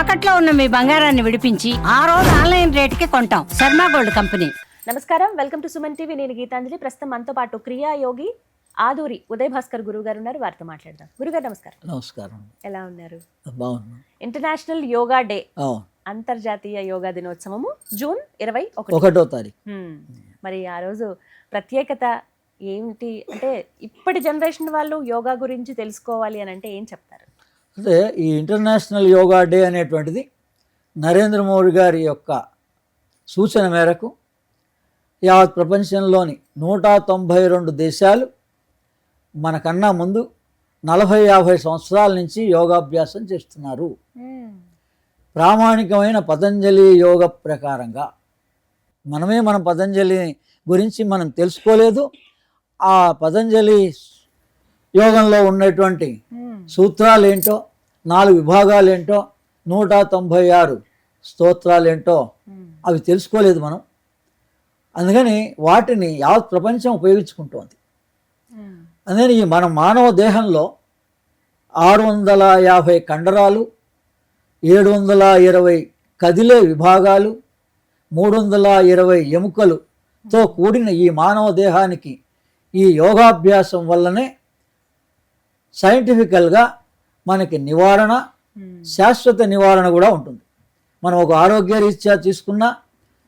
తాకట్లో ఉన్న మీ బంగారాన్ని విడిపించి ఆ రోజు ఆన్లైన్ రేటుకి కొంటాం. Sharma gold company. నమస్కారం. Welcome to Suman TV. నేను గీతాంజలి. ప్రస్తుతం మనతో పాటు క్రియా యోగి ఆదూరి ఉదయ్ భాస్కర్ గురువు గారు ఉన్నారు. వారితో మాట్లాడదాం. గురుగారు నమస్కారం. నమస్కారం. ఎలా ఉన్నారు? బాగున్నా. ఇంటర్నేషనల్ యోగా డే అంతర్జాతీయ యోగా దినోత్సవము జూన్ ఇరవై ఒకటి. తారీఖు. హ్మ్. మరి ఆ రోజు ప్రత్యేకత ఏమిటి అంటే ఇప్పటి జనరేషన్ వాళ్ళు యోగా గురించి తెలుసుకోవాలి అని అంటే ఏం చెప్తారు? అంటే ఈ ఇంటర్నేషనల్ యోగా డే అనేటువంటిది నరేంద్ర మోడీ గారి యొక్క సూచన మేరకు యావత్ ప్రపంచంలోని నూట తొంభై రెండు దేశాలు మనకన్నా ముందు నలభై యాభై సంవత్సరాల నుంచి యోగాభ్యాసం చేస్తున్నారు. ప్రామాణికమైన పతంజలి యోగ ప్రకారంగా మనమే మన పతంజలి గురించి మనం తెలుసుకోలేదు. ఆ పతంజలి యోగంలో ఉన్నటువంటి సూత్రాలు ఏంటో నాలుగు విభాగాలు ఏంటో నూట తొంభై ఆరు స్తోత్రాలు ఏంటో అవి తెలుసుకోలేదు మనం. అందుకని వాటిని యావత్ ప్రపంచం ఉపయోగించుకుంటోంది. అందుకని ఈ మన మానవ దేహంలో ఆరు వందల యాభై కండరాలు ఏడు వందల ఇరవై కదిలే విభాగాలు మూడు వందల ఇరవై ఎముకలుతో కూడిన ఈ మానవ దేహానికి ఈ యోగాభ్యాసం వల్లనే సైంటిఫికల్గా మనకి నివారణ శాశ్వత నివారణ కూడా ఉంటుంది. మనం ఒక ఆరోగ్య రీత్యా తీసుకున్నా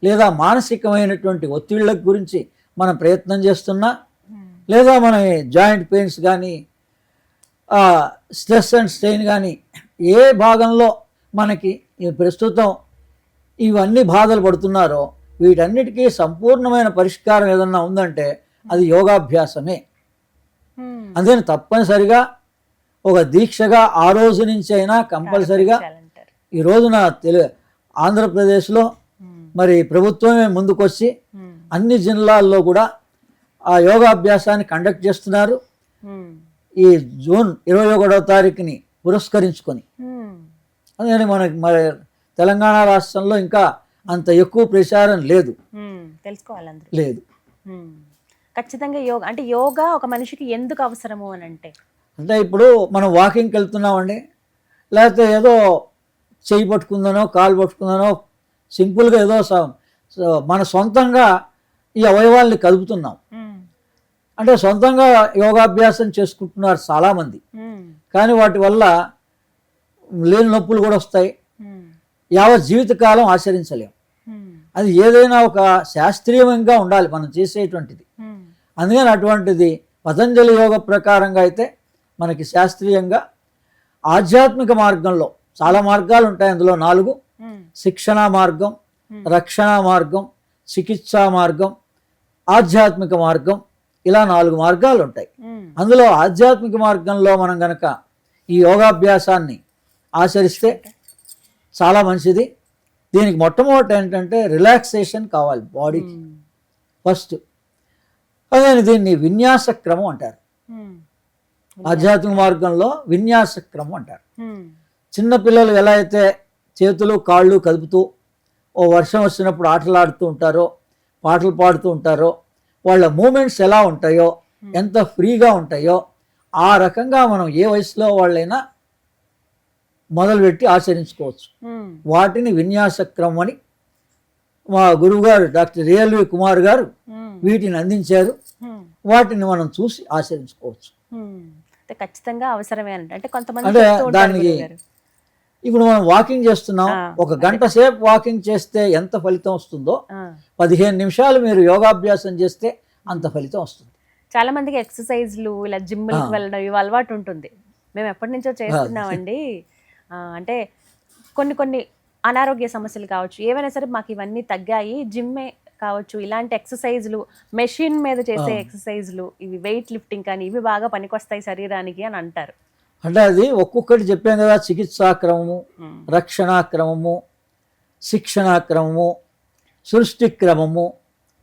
లేదా మానసికమైనటువంటి ఒత్తిళ్ళ గురించి మనం ప్రయత్నం చేస్తున్నా లేదా మన జాయింట్ పెయిన్స్ కానీ స్ట్రెస్ అండ్ స్ట్రెయిన్ కానీ ఏ భాగంలో మనకి ప్రస్తుతం ఇవన్నీ బాధలు పడుతున్నారో వీటన్నిటికీ సంపూర్ణమైన పరిష్కారం ఏదన్నా ఉందంటే అది యోగాభ్యాసమే. అందుకని తప్పనిసరిగా ఒక దీక్షగా ఆ రోజు నుంచి అయినా కంపల్సరిగా. ఈ రోజున తెలు ఆంధ్రప్రదేశ్లో మరి ప్రభుత్వమే ముందుకొచ్చి హ్మ్. అన్ని జిల్లాల్లో కూడా ఆ యోగాభ్యాసాన్ని కండక్ట్ చేస్తున్నారు. ఈ జూన్ ఇరవై ఒకటవ తారీఖుని పురస్కరించుకొని. అందుకని మనకి మరి తెలంగాణ రాష్ట్రంలో ఇంకా అంత ఎక్కువ ప్రచారం లేదు. తెలుసుకోవాలి లేదు. ఖచ్చితంగా యోగా అంటే యోగా ఒక మనిషికి ఎందుకు అవసరము అని అంటే అంటే ఇప్పుడు మనం వాకింగ్కి వెళ్తున్నామండి లేకపోతే ఏదో చెయ్యి పట్టుకుందనో కాలు పట్టుకుందనో సింపుల్గా ఏదో మన సొంతంగా ఈ అవయవాల్ని కదుపుతున్నాం. అంటే సొంతంగా యోగాభ్యాసం చేసుకుంటున్నారు చాలామంది. కానీ వాటి వల్ల లేని నొప్పులు కూడా వస్తాయి. యావత్ జీవితకాలం ఆచరించలేం హ్మ్. అది ఏదైనా ఒక శాస్త్రీయంగా ఉండాలి మనం చేసేటువంటిది. అందుకని అటువంటిది పతంజలి యోగ ప్రకారంగా అయితే మనకి శాస్త్రీయంగా ఆధ్యాత్మిక మార్గంలో చాలా మార్గాలు ఉంటాయి అందులో నాలుగు. శిక్షణ మార్గం. రక్షణ మార్గం చికిత్సా మార్గం ఆధ్యాత్మిక మార్గం ఇలా నాలుగు మార్గాలు ఉంటాయి. అందులో ఆధ్యాత్మిక మార్గంలో మనం గనక ఈ యోగాభ్యాసాన్ని ఆచరిస్తే చాలా మంచిది దీనికి మొట్టమొదటి ఏంటంటే రిలాక్సేషన్ కావాలి బాడీకి. ఫస్ట్ అదే దీన్ని విన్యాస క్రమం అంటారు. ఆధ్యాత్మిక మార్గంలో విన్యాస క్రమం అంటారు హ్మ్. చిన్న పిల్లలు ఎలా అయితే చేతులు కాళ్ళు కదుపుతూ ఓ వర్షం వచ్చినప్పుడు ఆటలాడుతూ ఉంటారో పాటలు పాడుతూ ఉంటారో వాళ్ళ మూమెంట్స్ ఎలా ఉంటాయో ఎంత ఫ్రీగా ఉంటాయో ఆ రకంగా మనం ఏ వయసులో వాళ్ళైనా మొదలుపెట్టి ఆచరించుకోవచ్చు. వాటిని విన్యాస క్రమం అని మా గురువుగారు డాక్టర్ రియల్వి కుమార్ గారు. వీటిని అందించారు. వాటిని మనం చూసి ఆచరించుకోవచ్చు. అంటే ఖచ్చితంగా అవసరమే అంటే కొంతమంది అంటే దానికి. ఇప్పుడు మనం వాకింగ్ చేస్తున్నాం ఒక గంట సేపు వాకింగ్ చేస్తే ఎంత ఫలితం వస్తుందో. పదిహేను నిమిషాలు మీరు యోగాభ్యాసం చేస్తే అంత ఫలితం వస్తుంది చాలా మందికి ఎక్సర్సైజ్లు ఇలా జిమ్లకు. వెళ్ళడం ఇవి అలవాటు ఉంటుంది మేము ఎప్పటి నుంచో చేస్తున్నామండి అంటే కొన్ని కొన్ని అనారోగ్య సమస్యలు కావచ్చు ఏవైనా సరే మాకు ఇవన్నీ తగ్గాయి జిమ్మే కావచ్చు ఇలాంటి ఎక్సర్సైజ్లు మెషిన్ మీద చేసే. ఎక్సర్సైజ్లు ఇవి వెయిట్ లిఫ్టింగ్ కానీ ఇవి బాగా పనికొస్తాయి శరీరానికి అని అంటారు అంటే అది ఒక్కొక్కటి చెప్పాం కదా చికిత్సా క్రమము ఉమ్. రక్షణా క్రమము శిక్షణా క్రమము సృష్టి క్రమము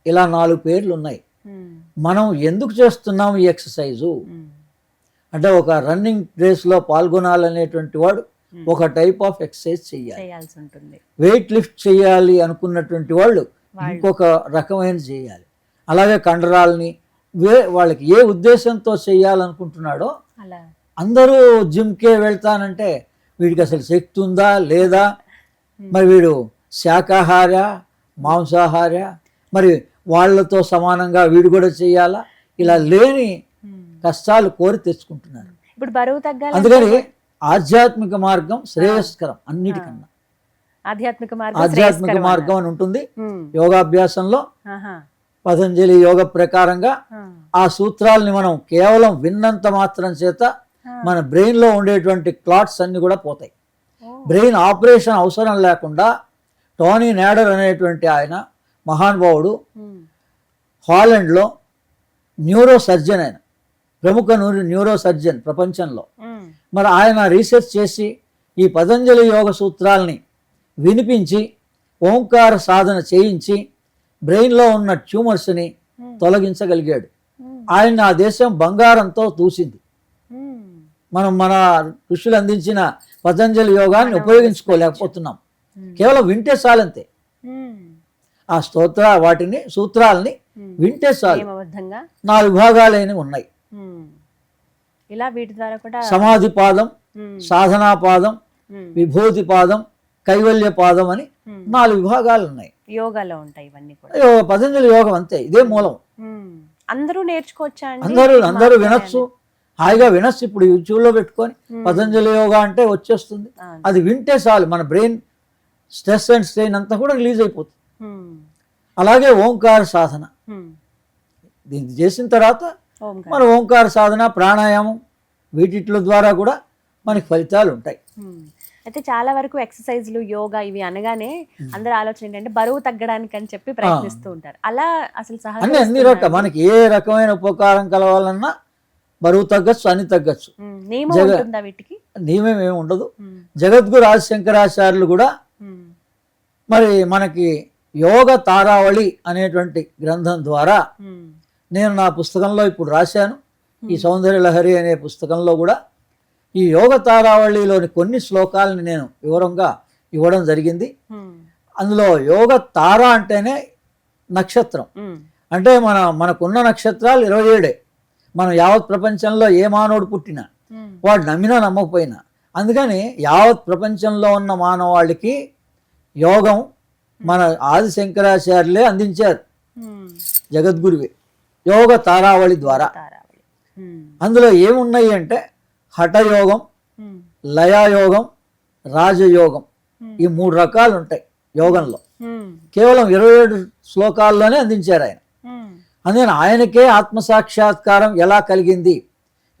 ఇలా నాలుగు పేర్లు ఉన్నాయి. మనం ఎందుకు చేస్తున్నాం ఈ ఎక్సర్సైజు. అంటే ఒక రన్నింగ్ రేస్లో పాల్గొనాలనేటువంటి వాడు ఒక టైప్ ఆఫ్ ఎక్సర్సైజ్ చేయాలి చేయాల్సి ఉంటుంది వెయిట్ లిఫ్ట్ చేయాలి అనుకున్నటువంటి వాళ్ళు ఇంకొక రకమైన చేయాలి. అలాగే కండరాలని వే వాళ్ళకి ఏ ఉద్దేశంతో చేయాలనుకుంటున్నాడో అందరూ జిమ్కే వెళ్తానంటే వీడికి అసలు శక్తి ఉందా లేదా? మరి వీడు శాకాహార మాంసాహార మరి వాళ్ళతో సమానంగా వీడు కూడా చేయాలా? ఇలా లేని. కష్టాలు కోరి తెచ్చుకుంటున్నారు ఇప్పుడు బరువు తగ్గాలి అందుకని ఆధ్యాత్మిక మార్గం శ్రేయస్కరం అన్నిటికన్నా. ఆధ్యాత్మిక మార్గం ఆధ్యాత్మిక మార్గం అని ఉంటుంది. యోగాభ్యాసంలో. పతంజలి యోగ ప్రకారంగా ఆ. సూత్రాల్ని మనం కేవలం విన్నంత మాత్రం చేత మన బ్రెయిన్లో ఉండేటువంటి క్లాట్స్ అన్ని కూడా పోతాయి. బ్రెయిన్ ఆపరేషన్ అవసరం లేకుండా టోనీ నాడర్ అనేటువంటి ఆయన మహానుభావుడు. హాలండ్లో న్యూరో సర్జన్ ఆయన ప్రముఖ న్యూరో సర్జన్ ప్రపంచంలో. మరి ఆయన రీసెర్చ్ చేసి ఈ పతంజలి యోగ సూత్రాల్ని వినిపించి ఓంకార సాధన చేయించి బ్రెయిన్లో ఉన్న ట్యూమర్స్ని తొలగించగలిగాడు. ఆయన ఆ దేశం బంగారంతో తూసింది. మనం మన ఋషులు అందించిన పతంజలి యోగాన్ని ఉపయోగించుకోలేకపోతున్నాం. కేవలం వింటే చాలంతే. ఆ స్తోత్ర వాటిని సూత్రాల్ని. వింటే చాలు నాలుగు భాగాలైన ఉన్నాయి. ఇలా వీటి ద్వారా కూడా సమాధి పాదం. సాధనా పాదం. విభూతి పాదం కైవల్య పాదం అని. నాలుగు విభాగాలు ఉన్నాయి యోగాలో ఉంటాయి ఇవన్నీ కూడా పతంజలి యోగం అంతే ఇదే మూలం. అందరూ నేర్చుకోవచ్చా అందరూ అందరూ వినొచ్చు హాయిగా వినొచ్చు ఇప్పుడు యూట్యూబ్లో పెట్టుకొని పతంజలి యోగా అంటే వచ్చేస్తుంది. అది వింటే చాలు మన బ్రెయిన్ స్ట్రెస్ అండ్ స్ట్రెయిన్ అంతా కూడా రిలీజ్ అయిపోతుంది. అలాగే ఓంకార సాధన. దీన్ని చేసిన తర్వాత. మన ఓంకార సాధన ప్రాణాయామం వీటిట్ల ద్వారా కూడా మనకి ఫలితాలు ఉంటాయి. అయితే చాలా వరకు ఎక్సర్సైజ్లు యోగా ఇవి అనగానే అందరి ఆలోచన ఏంటంటే బరువు తగ్గడానికి అని చెప్పి ప్రయత్నిస్తూ ఉంటారు. అలా అసలు సహజ అన్ని రకాల మనకి ఏ రకమైన ఉపకారం కలవాలన్నా బరువు తగ్గచ్చు అన్ని తగ్గచ్చు. వీటికి? నియమం ఏమి ఉండదు. జగద్గురు ఆదిశంకరాచార్యులు కూడా. మరి మనకి యోగ తారావళి అనేటువంటి గ్రంథం ద్వారా. నేను నా పుస్తకంలో ఇప్పుడు రాశాను. ఈ సౌందర్య లహరి అనే పుస్తకంలో కూడా ఈ యోగ తారావళిలోని కొన్ని శ్లోకాలని నేను వివరంగా ఇవ్వడం జరిగింది. అందులో యోగ తార అంటేనే నక్షత్రం. అంటే మన మనకున్న నక్షత్రాలు ఇరవై ఏడే మనం యావత్ ప్రపంచంలో ఏ మానవుడు పుట్టినా. వాడు నమ్మినా నమ్మకపోయినా అందుకని యావత్ ప్రపంచంలో ఉన్న మానవాళికి యోగం మన ఆది శంకరాచార్యులే అందించారు. జగద్గురువే యోగ తారావళి ద్వారా. అందులో ఏమున్నాయి అంటే హఠయోగం. లయాయోగం రాజయోగం. ఈ మూడు రకాలు ఉంటాయి యోగంలో. కేవలం ఇరవై ఏడు శ్లోకాల్లోనే అందించారు ఆయన. అందుకని ఆయనకే ఆత్మసాక్షాత్కారం ఎలా కలిగింది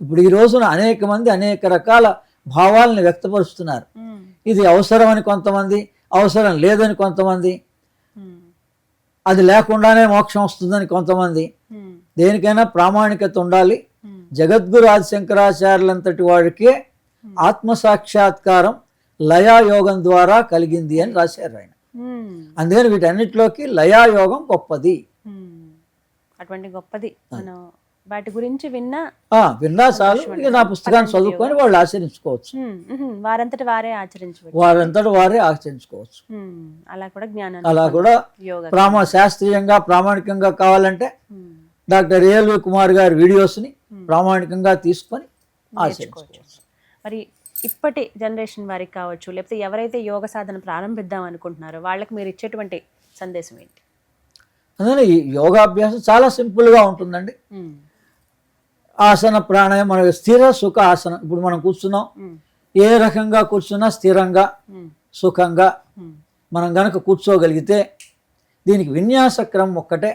ఇప్పుడు ఈ రోజున అనేక మంది అనేక రకాల భావాలను వ్యక్తపరుస్తున్నారు. ఇది అవసరమని కొంతమంది అవసరం లేదని కొంతమంది. అది లేకుండానే మోక్షం వస్తుందని కొంతమంది. దేనికైనా ప్రామాణికత ఉండాలి ఉమ్. జగద్గురు ఆది శంకరాచార్యులంతటి వాడికే ఆత్మసాక్షాత్కారం లయాయోగం ద్వారా కలిగింది అని రాశారు ఆయన ఉమ్. అందుకని వీటన్నిటిలోకి లయాయోగం గొప్పది ఉమ్. అటువంటి గొప్పది వాటి గురించి విన్నా ఆ, విన్నా చాలు నా పుస్తకాన్ని చదువుకొని వాళ్ళు ఆచరించుకోవచ్చు. వారంతట వారే ఆచరించవచ్చు వారంతటి వారే ఆచరించుకోవచ్చు. అలా కూడా జ్ఞానాన్ని అలా కూడా ప్రామ శాస్త్రీయంగా ప్రామాణికంగా కావాలంటే. డాక్టర్ ఏఎల్వి కుమార్ గారి వీడియోస్ని ప్రామాణికంగా తీసుకొని ఆచరించుకోవచ్చు మరి ఇప్పటి జనరేషన్ వారికి కావచ్చు లేకపోతే ఎవరైతే యోగ సాధన ప్రారంభిద్దాం అనుకుంటున్నారో వాళ్ళకి మీరు ఇచ్చేటువంటి సందేశం ఏంటి అందుకని ఈ యోగాభ్యాసం చాలా సింపుల్గా ఉంటుందండి. ఆసన ప్రాణాయామం స్థిర సుఖ ఆసనం ఇప్పుడు మనం కూర్చున్నాం. ఏ రకంగా కూర్చున్నా స్థిరంగా. సుఖంగా. మనం గనక కూర్చోగలిగితే దీనికి విన్యాస క్రమం ఒక్కటే.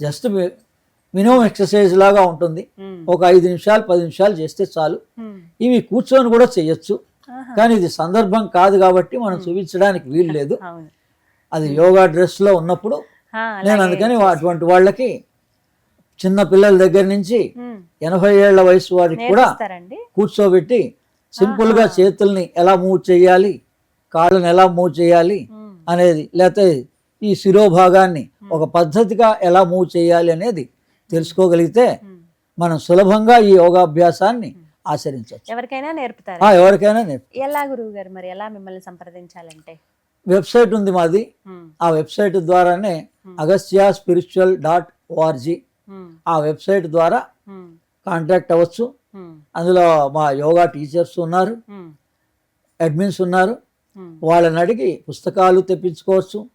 జస్ట్ మినిమం ఎక్సర్సైజ్ లాగా ఉంటుంది. ఒక ఐదు నిమిషాలు పది నిమిషాలు చేస్తే చాలు. ఇవి కూర్చొని కూడా చేయొచ్చు. కానీ ఇది సందర్భం కాదు కాబట్టి మనం చూపించడానికి వీలు లేదు అది యోగా డ్రెస్లో ఉన్నప్పుడు నేను. అందుకని అటువంటి వాళ్ళకి చిన్న పిల్లల దగ్గర నుంచి. ఎనభై ఏళ్ళ వయసు వారికి కూడా కూర్చోబెట్టి సింపుల్గా చేతుల్ని ఎలా మూవ్ చేయాలి కాళ్ళని ఎలా మూవ్ చేయాలి. అనేది లేకపోతే ఈ శిరోభాగాన్ని ఒక పద్ధతిగా ఎలా మూవ్ చేయాలి అనేది తెలుసుకోగలిగితే. మనం సులభంగా ఈ యోగాభ్యాసాన్ని ఆచరించవచ్చు. ఎవరికైనా నేర్పుతారు. ఎవరికైనా నేర్పు ఎలా గురువు గారు మరి? ఎలా మిమ్మల్ని సంప్రదించాలంటే? వెబ్సైట్ ఉంది మాది. ఆ వెబ్సైట్ ద్వారానే Agastya spiritual dot O R G. ఆ వెబ్సైట్ ద్వారా. కాంటాక్ట్ అవ్వచ్చు. అందులో మా యోగా టీచర్స్ ఉన్నారు. అడ్మిన్స్ ఉన్నారు. వాళ్ళని అడిగి పుస్తకాలు తెప్పించుకోవచ్చు.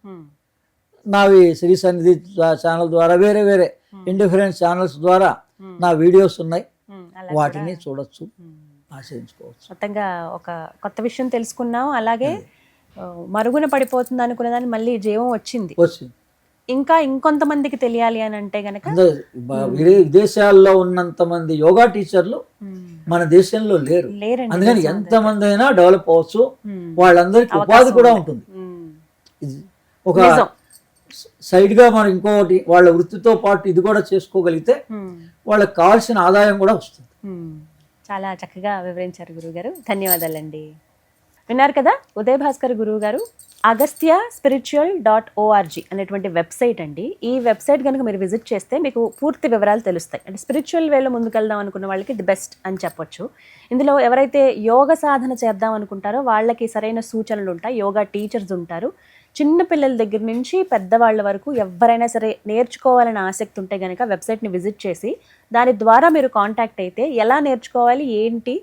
నావి శ్రీ సన్నిధి ఛానల్ ద్వారా వేరే వేరే ఇండిఫరెంట్ ఛానల్స్ ద్వారా ఉమ్, నా వీడియోస్ ఉన్నాయి. అలా వాటిని చూడొచ్చు. ఆశ్రయించుకోవచ్చు. మొత్తంగా ఒక కొత్త విషయం తెలుసుకున్నాం. అలాగే మరుగున పడిపోతుంది అనుకున్న దాన్ని మళ్ళీ జీవం వచ్చింది. వచ్చింది. ఇంకా ఇంకొంతమందికి తెలియాలి అని అంటే గనక? విదేశాల్లో ఉన్నంత మంది యోగా టీచర్లు మన దేశంలో లేరు. అందుకని నిజం. ఎంతమంది అయినా డెవలప్ అవ్వచ్చు. ఉమ్, వాళ్ళందరికీ ఉపాధి కూడా. ఉంటుంది. ఇది ఒక నిజం. సైడ్గా మనం ఇంకోటి వాళ్ళ వృత్తితో పాటు ఇది కూడా చేసుకోగలిగితే వాళ్ళకి కావాల్సిన ఆదాయం కూడా వస్తుంది. చాలా చక్కగా వివరించారు గురువుగారు. ధన్యవాదాలండి. విన్నారు కదా ఉదయ్ భాస్కర్ గురువు గారు Agastya spiritual dot O R G అనేటువంటి వెబ్సైట్ అండి. ఈ వెబ్సైట్ కనుక మీరు విజిట్ చేస్తే మీకు పూర్తి వివరాలు తెలుస్తాయి. అంటే స్పిరిచువల్ వేలో ముందుకెళ్దాం అనుకున్న వాళ్ళకి ది బెస్ట్ అని చెప్పొచ్చు. ఇందులో ఎవరైతే యోగ సాధన చేద్దాం అనుకుంటారో వాళ్ళకి సరైన సూచనలు ఉంటాయి. యోగా టీచర్స్ ఉంటారు. చిన్న పిల్లల దగ్గర నుంచి పెద్దవాళ్ళ వరకు ఎవరైనా సరే నేర్చుకోవాలని ఆసక్తి ఉంటే కనుక వెబ్సైట్ని విజిట్ చేసి దాని ద్వారా మీరు కాంటాక్ట్ అయితే ఎలా నేర్చుకోవాలి ఏంటి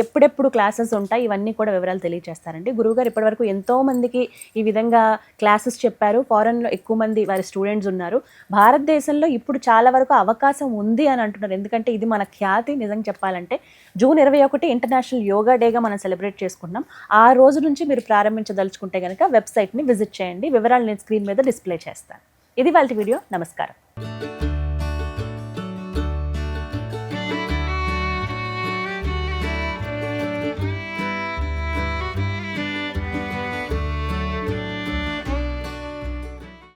ఎప్పుడెప్పుడు క్లాసెస్ ఉంటాయి ఇవన్నీ కూడా వివరాలు తెలియజేస్తారండి గురువుగారు ఇప్పటివరకు ఎంతో మందికి ఈ విధంగా క్లాసెస్ చెప్పారు. ఫారెన్లో ఎక్కువ మంది వారి స్టూడెంట్స్ ఉన్నారు. భారతదేశంలో ఇప్పుడు చాలా వరకు అవకాశం ఉంది అని అంటున్నారు. ఎందుకంటే ఇది మన ఖ్యాతి నిజంగా చెప్పాలంటే. జూన్ ఇరవై ఒకటి ఇంటర్నేషనల్ యోగా డేగా మనం సెలబ్రేట్ చేసుకుంటున్నాం. ఆ రోజు నుంచి మీరు ప్రారంభించదలుచుకుంటే కనుక వెబ్సైట్ని విజిట్ చేయండి. వివరాలు నేను స్క్రీన్ మీద డిస్ప్లే చేస్తాను. ఇది వాళ్ళ వీడియో. నమస్కారం.